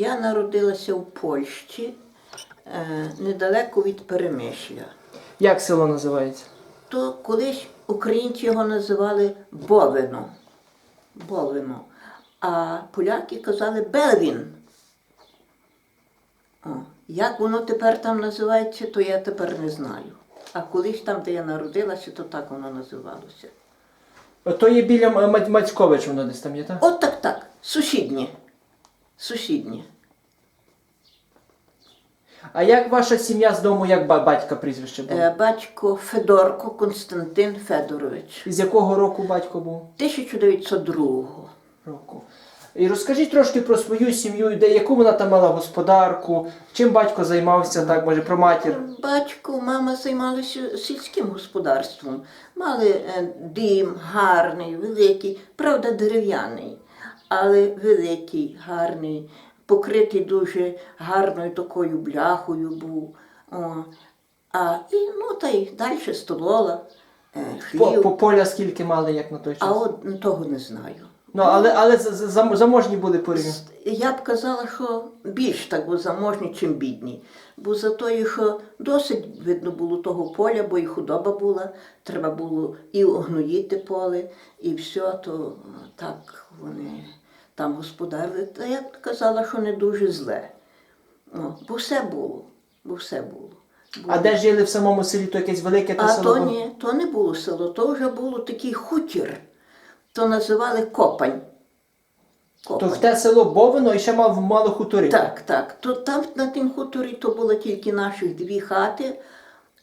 Я народилася в Польщі, е, недалеко від Перемишля. Як село називається? То колись українці його називали Бовино. Бовино. А поляки казали Белвін. О, як воно тепер там називається, то я тепер не знаю. А колись там, де я народилася, то так воно називалося. То є біля Мацькович, воно десь там є, так? От так так. Сусіднє. Сусіднє. А як ваша сім'я з дому, як батька прізвище було? Е, Батько Федорко Константин Федорович. З якого року батько був? 1902 Року. І розкажіть трошки про свою сім'ю, де яку вона там мала господарку, чим батько займався, так може про матір. Батько, мама займалися сільським господарством. Мали е, дім гарний, великий, правда, дерев'яний, але великий, гарний, покритий дуже гарною такою бляхою був. О. А і ну та й далі столола, е, По, по поля скільки мали, як на той час. А от того не знаю. Ну, але, але заможні були порівняно. Я б казала, що більш так бо заможні, чим бідні. Бо за тою, що досить видно було того поля, бо і худоба була, треба було і огноїти поле, і все, то так вони там господарили. Та я б казала, що не дуже зле. О, бо все було, бо все було. А де жили в самому селі, то якесь велике те А село? то ні, то не було село, то вже було такий хутір. То називали Копань. То в те село Бовино і ще мав мало хуторів. Так, так. То там на тім хуторі то було тільки наших дві хати,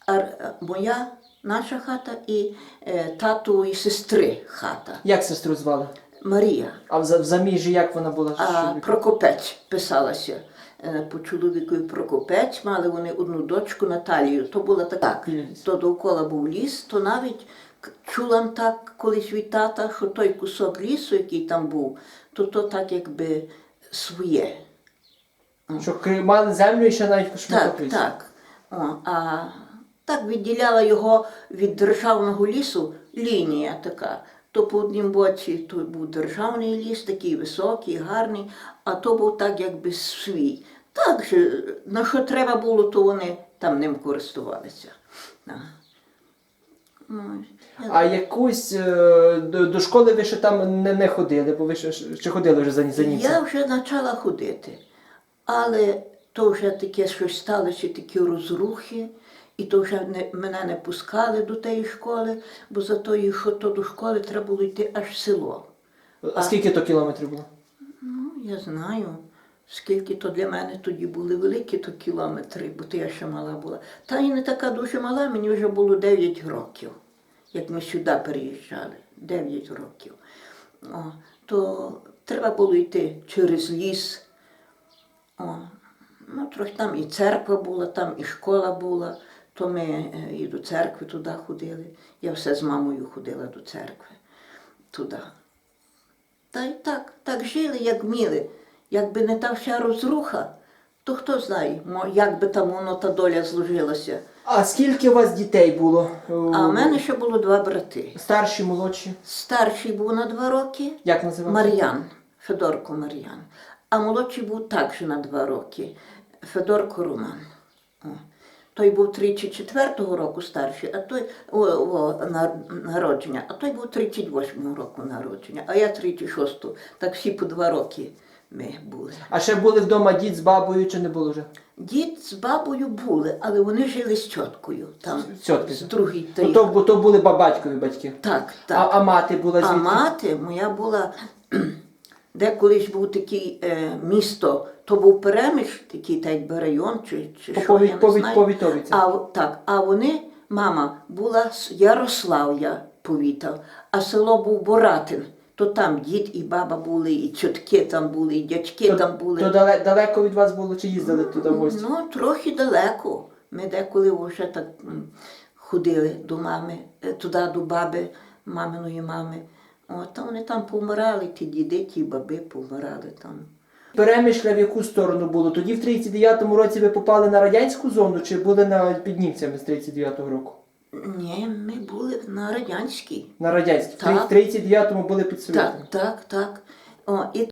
а моя наша хата і е, татової сестри хата. Як сестру звали? Марія. А в, за- в заміжжі як вона була? А? Прокопець писалася. е, По чоловікові Прокопець мали вони одну дочку Наталію. То була так, то довкола був ліс, то навіть чула так колись від тата, що той кусок лісу, який там був, то то так якби своє. Що мали землю і ще навіть шматок Так, так. О, а так відділяла його від державного лісу лінія така. То по однім боці то був державний ліс, такий високий, гарний, а то був так якби свій. Так же, на що треба було, то вони там ним користувалися. А. Ну, я- якусь е, до, школи ви ще там не, не ходили, бо ви ще, ще ходили вже за, за німцем. Я вже почала ходити, але то вже таке щось сталося, такі розрухи, і то вже не, мене не пускали до тієї школи, бо за тою, що то до школи треба було йти аж в село. А скільки то кілометрів було? Ну, я знаю, скільки то для мене тоді були великі то кілометри, бо то я ще мала була. Та і не така дуже мала, мені вже було 9 років, як ми сюди переїжджали. 9 років. О, то треба було йти через ліс. О, ну, трохи там і церква була, там і школа була, то ми е, і до церкви туди ходили. Я все з мамою ходила до церкви туди. Та й так, так жили, як вміли. Якби не та вся розруха, то хто знає, як би там воно та доля зложилася. А скільки у вас дітей було? А в мене ще було два брати. Старші, молодші? Старший був на два роки, Як називався? Мар'ян, Федорко Мар'ян. А молодший був також на два роки, Федорко Роман. О. Той був 34-го року старший, а той о, о, на, народження, а той був 38-го року народження, а я 36-го. Так всі по два роки ми були. А ще були вдома дід з бабою чи не було вже? Дід з бабою були, але вони жили з тіткою. Там, тіткою? з другий Ну, то, бо то були бабатькові батьки. Так, так. А, а мати була А звідки? мати моя була, де колись був такий е, місто, то був Перемиш, такий та якби район, чи, чи що, я не знаю. А, в- так, а вони, мама, була з Ярослав'я повіта, а село був Боратин. То там дід і баба були, і чотки там були, і дядьки То, там були. то дале- далеко від вас було чи їздили туди в гості? Ну, трохи далеко. Ми деколи вже так м, ходили до мами, е, туди до баби, маминої мами. От, та вони там помирали, ті діди, ті баби помирали там. Перемишля в яку сторону було? Тоді в 39-му році ви попали на радянську зону чи були на під німцями з 39-го року? Ні, ми були на радянській. На радянській. В 39-му були під. Так, так, так. О, і